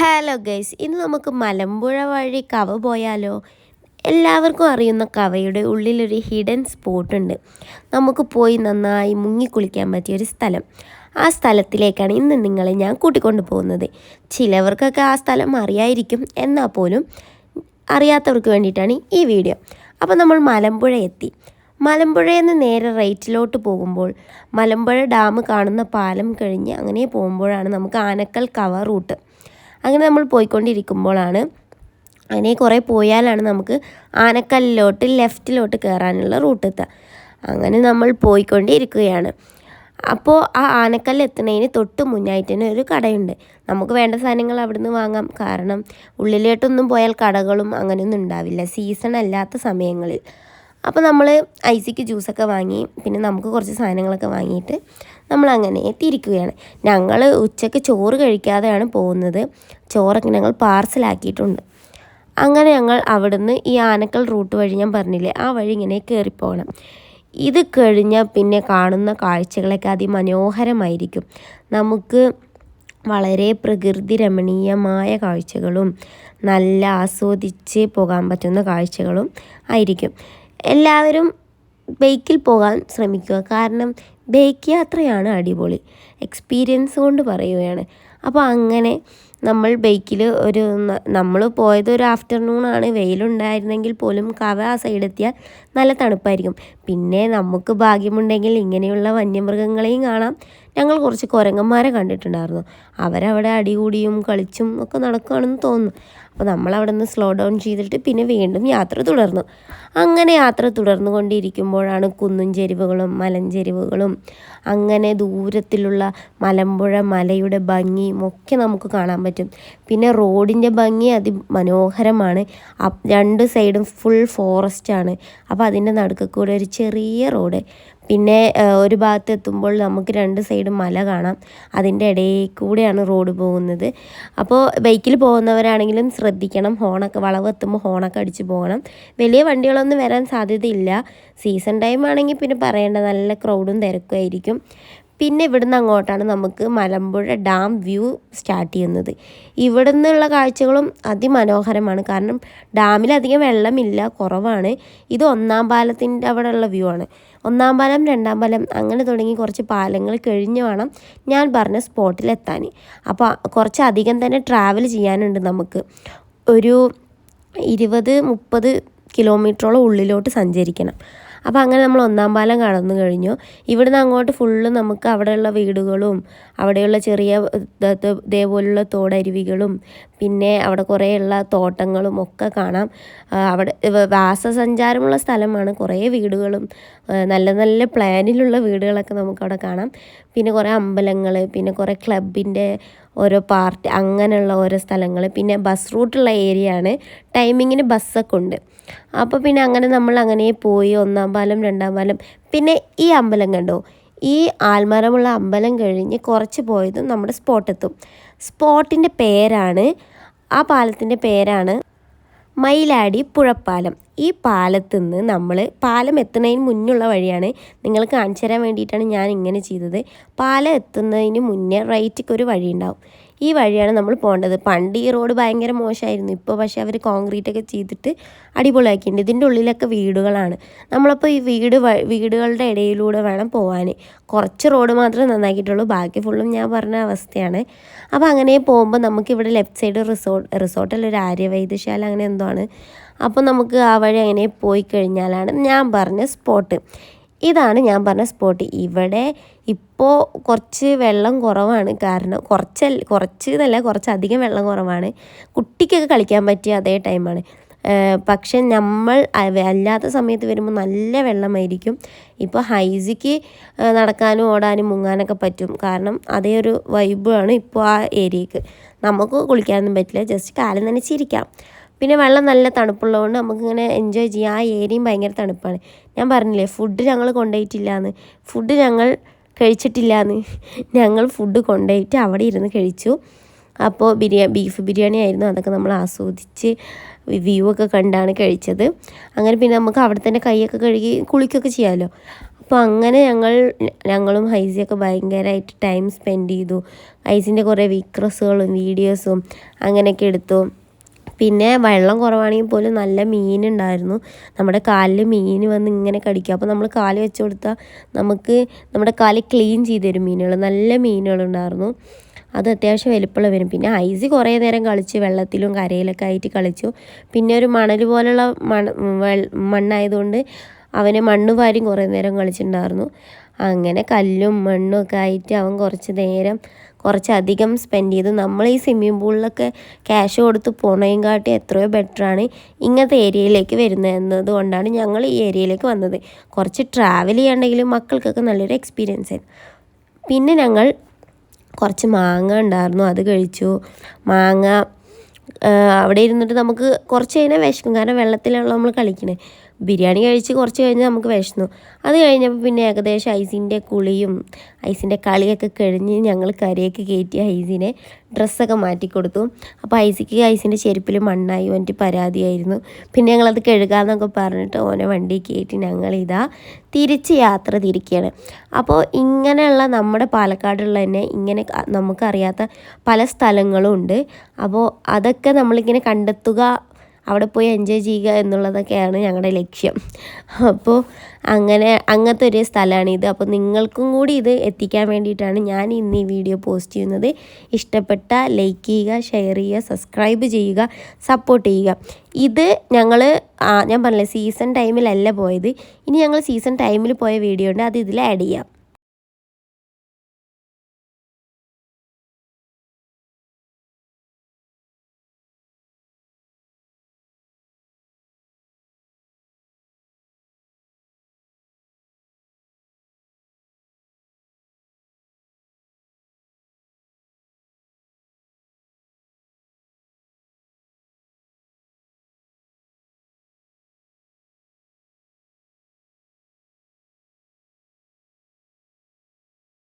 Hello guys ഇന്ന് നമുക്ക് മലമ്പുഴ വഴി കവ പോയാലോ? എല്ലാവർക്കും അറിയുന്ന കവയുടെ ഉള്ളിലൊരു ഹിഡൻ സ്പോട്ടുണ്ട് നമുക്ക് പോയി നന്നായി മുങ്ങിക്കുളിക്കാൻ പറ്റിയ ഒരു സ്ഥലം. ആ സ്ഥലത്തിലേക്കാണ് ഇന്ന് നിങ്ങളെ ഞാൻ കൂട്ടിക്കൊണ്ടു പോകുന്നത്. ചിലവർക്കൊക്കെ ആ സ്ഥലം അറിയായിരിക്കും എന്നാൽ പോലും അറിയാത്തവർക്ക് വേണ്ടിയിട്ടാണ് ഈ വീഡിയോ. അപ്പോൾ നമ്മൾ മലമ്പുഴ എത്തി. മലമ്പുഴയിൽ നിന്ന് നേരെ റൈറ്റിലോട്ട് പോകുമ്പോൾ മലമ്പുഴ ഡാം കാണുന്ന പാലം കഴിഞ്ഞ് അങ്ങനെ പോകുമ്പോഴാണ് നമുക്ക് ആനക്കൽ കവ റൂട്ട്. അങ്ങനെ നമ്മൾ പോയിക്കൊണ്ടിരിക്കുമ്പോഴാണ് അങ്ങനെ കുറേ പോയാലാണ് നമുക്ക് ആനക്കല്ലിലോട്ട് ലെഫ്റ്റിലോട്ട് കയറാനുള്ള റൂട്ട് എത്തുക. അങ്ങനെ നമ്മൾ പോയിക്കൊണ്ടിരിക്കുകയാണ്. അപ്പോൾ ആ ആനക്കല്ല് എത്തുന്നതിന് തൊട്ട് മുന്നായിട്ട് തന്നെ ഒരു കടയുണ്ട്. നമുക്ക് വേണ്ട സാധനങ്ങൾ അവിടുന്ന് വാങ്ങാം. കാരണം ഉള്ളിലോട്ടൊന്നും പോയാൽ കടകളും അങ്ങനെയൊന്നും ഉണ്ടാവില്ല. സീസൺ അല്ലാത്ത സമയങ്ങളിൽ. അപ്പോൾ നമ്മൾ ഐസിക്ക് ജ്യൂസൊക്കെ വാങ്ങി പിന്നെ നമുക്ക് കുറച്ച് സാധനങ്ങളൊക്കെ വാങ്ങിയിട്ട് നമ്മൾ അങ്ങനെ തിരിക്കുകയാണ് ഞങ്ങൾ ഉച്ചയ്ക്ക് ചോറ് കഴിക്കാതെയാണ് പോകുന്നത്. ചോറൊക്കെ ഞങ്ങൾ പാർസലാക്കിയിട്ടുണ്ട്. അങ്ങനെ ഞങ്ങൾ അവിടുന്ന് ഈ ആനക്കൽ റൂട്ട് വഴി ഞാൻ പറഞ്ഞില്ലേ ആ വഴി ഇങ്ങനെ കയറിപ്പോകണം ഇത് കഴിഞ്ഞാൽ പിന്നെ കാണുന്ന കാഴ്ചകളൊക്കെ അതിമനോഹരമായിരിക്കും. നമുക്ക് വളരെ പ്രകൃതി രമണീയമായ കാഴ്ചകളും നല്ല ആസ്വദിച്ച് പോകാൻ പറ്റുന്ന കാഴ്ചകളും ആയിരിക്കും. എല്ലാവരും ബൈക്കിൽ പോകാൻ ശ്രമിക്കുക. കാരണം ബൈക്ക് യാത്രയാണ് അടിപൊളി. എക്സ്പീരിയൻസ് കൊണ്ട് പറയുകയാണ്. അപ്പോൾ അങ്ങനെ നമ്മൾ ബൈക്കിൽ ഒരു നമ്മൾ പോയത് ഒരു ആഫ്റ്റർനൂൺ ആണ്. വെയിലുണ്ടായിരുന്നെങ്കിൽ പോലും കവ ആ സൈഡ് എത്തിയാൽ നല്ല തണുപ്പായിരിക്കും. പിന്നെ നമുക്ക് ഭാഗ്യമുണ്ടെങ്കിൽ ഇങ്ങനെയുള്ള വന്യമൃഗങ്ങളെയും കാണാം. ഞങ്ങൾ കുറച്ച് കുരങ്ങന്മാരെ കണ്ടിട്ടുണ്ടായിരുന്നു. അവരവിടെ അടികൂടിയും കളിച്ചും ഒക്കെ നടക്കുകയാണെന്ന് തോന്നുന്നു. അപ്പോൾ നമ്മൾ അവിടെ നിന്ന് സ്ലോ ഡൗൺ ചെയ്തിട്ട് പിന്നെ വീണ്ടും യാത്ര തുടർന്നു. അങ്ങനെ യാത്ര തുടർന്നു കൊണ്ടിരിക്കുമ്പോഴാണ് കുന്നും ചെരിവുകളും മലഞ്ചെരിവുകളും അങ്ങനെ ദൂരത്തിലുള്ള മലമ്പുഴ മലയുടെ ഭംഗിയും ഒക്കെ നമുക്ക് കാണാൻ പറ്റും. പിന്നെ റോഡിന്റെ ഭംഗി അതിമനോഹരമാണ്. രണ്ട് സൈഡും ഫുൾ ഫോറസ്റ്റ് ആണ്. അപ്പോൾ അതിന്റെ നടുക്ക് കൂടെ ഒരു ചെറിയ റോഡ്. പിന്നെ ഒരു ഭാഗത്ത് എത്തുമ്പോൾ നമുക്ക് രണ്ട് സൈഡും മല കാണാം. അതിന്റെ ഇടയിൽ കൂടെയാണ് റോഡ് പോകുന്നത്. അപ്പോൾ ബൈക്കിൽ പോകുന്നവരാണെങ്കിലും ശ്രദ്ധിക്കണം. ഹോണൊക്കെ വളവ് എത്തുമ്പോൾ ഹോണൊക്കെ അടിച്ചു പോകണം. വലിയ വണ്ടികളൊന്നും വരാൻ സാധ്യതയില്ല. സീസൺ ടൈം ആണെങ്കിൽ പിന്നെ പറയേണ്ട നല്ല ക്രൗഡും തിരക്കുമായിരിക്കും പിന്നെ ഇവിടുന്ന് അങ്ങോട്ടാണ് നമുക്ക് മലമ്പുഴ ഡാം വ്യൂ സ്റ്റാർട്ട് ചെയ്യുന്നത്. ഇവിടെ നിന്നുള്ള കാഴ്ചകളും അതിമനോഹരമാണ്. കാരണം ഡാമിലധികം വെള്ളമില്ല കുറവാണ്. ഇത് ഒന്നാം പാലത്തിന്റെ അവിടെയുള്ള വ്യൂ ആണ്. ഒന്നാം പാലം രണ്ടാം പാലം അങ്ങനെ തുടങ്ങി കുറച്ച് പാലങ്ങൾ കഴിഞ്ഞ് വേണം ഞാൻ പറഞ്ഞ സ്പോട്ടിലെത്താൻ അപ്പോൾ കുറച്ച് അധികം തന്നെ ട്രാവൽ ചെയ്യാനുണ്ട് നമുക്ക്. ഒരു ഇരുപത് മുപ്പത് കിലോമീറ്ററോളം ഉള്ളിലോട്ട് സഞ്ചരിക്കണം. അപ്പോൾ അങ്ങനെ നമ്മൾ ഒന്നാം പാലം കടന്നു കഴിഞ്ഞു. ഇവിടുന്ന് അങ്ങോട്ട് ഫുള്ള് നമുക്ക് അവിടെയുള്ള വീടുകളും അവിടെയുള്ള ചെറിയ ഇതേപോലുള്ള തോടരുവികളും പിന്നെ അവിടെ കുറേയുള്ള തോട്ടങ്ങളും ഒക്കെ കാണാം. അവിടെ വാസസഞ്ചാരമുള്ള സ്ഥലമാണ്. കുറേ വീടുകളും നല്ല നല്ല പ്ലാനിലുള്ള വീടുകളൊക്കെ നമുക്കവിടെ കാണാം. പിന്നെ കുറേ അമ്പലങ്ങൾ പിന്നെ കുറേ ക്ലബിന്റെ ഓരോ പാർട്ടി അങ്ങനെയുള്ള ഓരോ സ്ഥലങ്ങൾ പിന്നെ ബസ് റൂട്ടുള്ള ഏരിയ ആണ് ടൈമിങ്ങിന് ബസ്സൊക്കെ ഉണ്ട്. അപ്പോൾ പിന്നെ അങ്ങനെ നമ്മൾ അങ്ങനെ പോയി ഒന്നാം പാലം രണ്ടാം പാലം. പിന്നെ ഈ അമ്പലം കണ്ടോ? ഈ ആൽമരമുള്ള അമ്പലം കഴിഞ്ഞ് കുറച്ച് പോയതും നമ്മുടെ സ്പോട്ടെത്തും സ്പോട്ടിന്റെ പേരാണ് ആ പാലത്തിന്റെ പേരാണ് മയിലാടി പുഴപ്പാലം. ഈ പാലത്ത് നിന്ന് നമ്മൾ പാലം എത്തുന്നതിന് മുന്നുള്ള വഴിയാണ് നിങ്ങൾ കാണിച്ചു തരാൻ വേണ്ടിയിട്ടാണ് ഞാൻ ഇങ്ങനെ ചെയ്തത്. പാലം എത്തുന്നതിന് മുന്നേ റൈറ്റിക്ക് ഒരു വഴി ഉണ്ടാവും ഈ വഴിയാണ് നമ്മൾ പോകേണ്ടത്. പണ്ട് ഈ റോഡ് ഭയങ്കര മോശമായിരുന്നു. ഇപ്പോൾ പക്ഷേ അവർ കോൺക്രീറ്റ് ഒക്കെ ചെയ്തിട്ട് അടിപൊളിയാക്കിയിട്ടുണ്ട്. ഇതിന്റെ ഉള്ളിലൊക്കെ വീടുകളാണ്. നമ്മളപ്പോൾ ഈ വീട് വീടുകളുടെ ഇടയിലൂടെ വേണം പോകാൻ. കുറച്ച് റോഡ് മാത്രമേ നന്നാക്കിയിട്ടുള്ളൂ. ബാക്കി ഫുള്ളും ഞാൻ പറഞ്ഞ അവസ്ഥയാണ്. അപ്പോൾ അങ്ങനെ പോകുമ്പോൾ നമുക്കിവിടെ ലെഫ്റ്റ് സൈഡ് റിസോർട്ട് റിസോർട്ടല്ല ഒരു ആര്യവൈദ്യശാല അങ്ങനെ എന്തോ ആണ്. അപ്പോൾ നമുക്ക് ആ വഴി അങ്ങനെ പോയി കഴിഞ്ഞാലാണ് ഞാൻ പറഞ്ഞ സ്പോട്ട്. ഇതാണ് ഞാൻ പറഞ്ഞ സ്പോട്ട്. ഇവിടെ ഇപ്പോൾ കുറച്ച് വെള്ളം കുറവാണ്. കാരണം കുറച്ച് കുറച്ച് എന്നല്ല കുറച്ചധികം വെള്ളം കുറവാണ്. കുട്ടിക്കൊക്കെ കളിക്കാൻ പറ്റിയ അതേ ടൈമാണ്. പക്ഷെ നമ്മൾ അല്ലാത്ത സമയത്ത് വരുമ്പോൾ നല്ല വെള്ളമായിരിക്കും. ഇപ്പോൾ ഹൈസിക്ക് നടക്കാനും ഓടാനും മുങ്ങാനൊക്കെ പറ്റും. കാരണം അതേ ഒരു വൈബാണ് ഇപ്പോൾ ആ ഏരിയക്ക്. നമുക്ക് കുളിക്കാനൊന്നും പറ്റില്ല. ജസ്റ്റ് കാലം നനച്ചിരിക്കാം. പിന്നെ വെള്ളം നല്ല തണുപ്പുള്ളതുകൊണ്ട് നമുക്കിങ്ങനെ എൻജോയ് ചെയ്യാം. ആ ഏരിയയും ഭയങ്കര തണുപ്പാണ്. ഞാൻ പറഞ്ഞില്ലേ ഫുഡ് ഞങ്ങൾ കൊണ്ടുപോയിട്ടില്ല എന്ന് ഫുഡ് ഞങ്ങൾ കഴിച്ചിട്ടില്ല എന്ന് ഞങ്ങൾ ഫുഡ് കൊണ്ടുപോയിട്ട് അവിടെ ഇരുന്ന് കഴിച്ചു. അപ്പോൾ ബിരിയാ ബീഫ് ബിരിയാണി ആയിരുന്നു. അതൊക്കെ നമ്മൾ ആസ്വദിച്ച് വ്യൂ ഒക്കെ കണ്ടാണ് കഴിച്ചത്. അങ്ങനെ പിന്നെ നമുക്ക് അവിടെ തന്നെ കൈയൊക്കെ കഴുകി കുളിക്കൊക്കെ ചെയ്യാമല്ലോ അപ്പോൾ അങ്ങനെ ഞങ്ങൾ ഞങ്ങളും ഹൈസിയൊക്കെ ഭയങ്കരമായിട്ട് ടൈം സ്പെൻഡ് ചെയ്തു. ഹൈസിന്റെ കുറേ വിക്രസുകളും വീഡിയോസും അങ്ങനെയൊക്കെ എടുത്തു. പിന്നെ വെള്ളം കുറവാണെങ്കിൽ പോലും നല്ല മീനുണ്ടായിരുന്നു നമ്മുടെ കാലിൽ മീൻ വന്ന് ഇങ്ങനെ കടിക്കുക അപ്പോൾ നമ്മൾ കാൽ വെച്ച് കൊടുത്താൽ നമുക്ക് നമ്മുടെ കാൽ ക്ലീൻ ചെയ്ത് തരും മീനുകൾ നല്ല മീനുകളുണ്ടായിരുന്നു അത് അത്യാവശ്യം വലിപ്പമുള്ള വരും പിന്നെ ഐസ് കുറേ നേരം കളിച്ച് വെള്ളത്തിലും കരയിലൊക്കെ ആയിട്ട് കളിച്ചു. പിന്നെ ഒരു മണൽ പോലുള്ള മണ്ണ് മണ്ണായതുകൊണ്ട് അവനെ മണ്ണ് വാരിയും കുറേ നേരം കളിച്ചിട്ടുണ്ടായിരുന്നു. അങ്ങനെ കല്ലും മണ്ണും ഒക്കെ ആയിട്ട് അവൻ കുറച്ച് നേരം കുറച്ചധികം സ്പെൻഡ് ചെയ്തു. നമ്മൾ ഈ സ്വിമ്മിംഗ് പൂളിലൊക്കെ ക്യാഷ് കൊടുത്ത് പോണേയും കാട്ടി എത്രയോ ബെറ്ററാണ് ഇങ്ങനത്തെ ഏരിയയിലേക്ക് വരുന്നത് എന്നതുകൊണ്ടാണ് ഞങ്ങൾ ഈ ഏരിയയിലേക്ക് വന്നത്. കുറച്ച് ട്രാവൽ ചെയ്യാണ്ടെങ്കിലും മക്കൾക്കൊക്കെ നല്ലൊരു എക്സ്പീരിയൻസ് ആയിരുന്നു. പിന്നെ ഞങ്ങൾ കുറച്ച് മാങ്ങ ഉണ്ടായിരുന്നു അത് കഴിച്ചു. മാങ്ങ അവിടെ ഇരുന്നിട്ട് നമുക്ക് കുറച്ച് കഴിഞ്ഞാൽ വിശക്കും. കാരണം വെള്ളത്തിലുള്ള നമ്മൾ കളിക്കണേ. ബിരിയാണി കഴിച്ച് കുറച്ച് കഴിഞ്ഞ് നമുക്ക് വിശന്നു. അത് കഴിഞ്ഞപ്പോൾ പിന്നെ ഏകദേശം ഐസിന്റെ കുളിയും ഐസിന്റെ കളിയൊക്കെ കഴിഞ്ഞ് ഞങ്ങൾ കരയൊക്കെ കയറ്റി ഐസിനെ ഡ്രസ്സൊക്കെ മാറ്റിക്കൊടുത്തു അപ്പോൾ ഐസിക്ക് ഐസിന്റെ ചെരുപ്പിൽ മണ്ണായി വേണ്ടി പരാതിയായിരുന്നു. പിന്നെ ഞങ്ങളത് കഴുകാമെന്നൊക്കെ പറഞ്ഞിട്ട് ഓനെ വണ്ടി കയറ്റി ഞങ്ങളിതാ തിരിച്ച് യാത്ര തിരിക്കുകയാണ്. അപ്പോൾ ഇങ്ങനെയുള്ള നമ്മുടെ പാലക്കാടുള്ള തന്നെ ഇങ്ങനെ നമുക്കറിയാത്ത പല സ്ഥലങ്ങളും ഉണ്ട്. അപ്പോൾ അതൊക്കെ നമ്മളിങ്ങനെ കണ്ടെത്തുക അവിടെ പോയി എൻജോയ് ചെയ്യുക എന്നുള്ളതൊക്കെയാണ് ഞങ്ങളുടെ ലക്ഷ്യം. അപ്പോൾ അങ്ങനെ അങ്ങനത്തെ ഒരു സ്ഥലമാണ് ഇത്. അപ്പോൾ നിങ്ങൾക്കും കൂടി ഇത് എത്തിക്കാൻ വേണ്ടിയിട്ടാണ് ഞാൻ ഇന്ന് ഈ വീഡിയോ പോസ്റ്റ് ചെയ്യുന്നത്. ഇഷ്ടപ്പെട്ട ലൈക്ക് ചെയ്യുക ഷെയർ ചെയ്യുക സബ്സ്ക്രൈബ് ചെയ്യുക സപ്പോർട്ട് ചെയ്യുക. ഇത് ഞങ്ങൾ ഞാൻ പറഞ്ഞില്ലേ സീസൺ ടൈമിലല്ല പോയത്. ഇനി ഞങ്ങൾ സീസൺ ടൈമിൽ പോയ വീഡിയോ ഉണ്ട്. അത് ഇതിൽ ആഡ് ചെയ്യാം.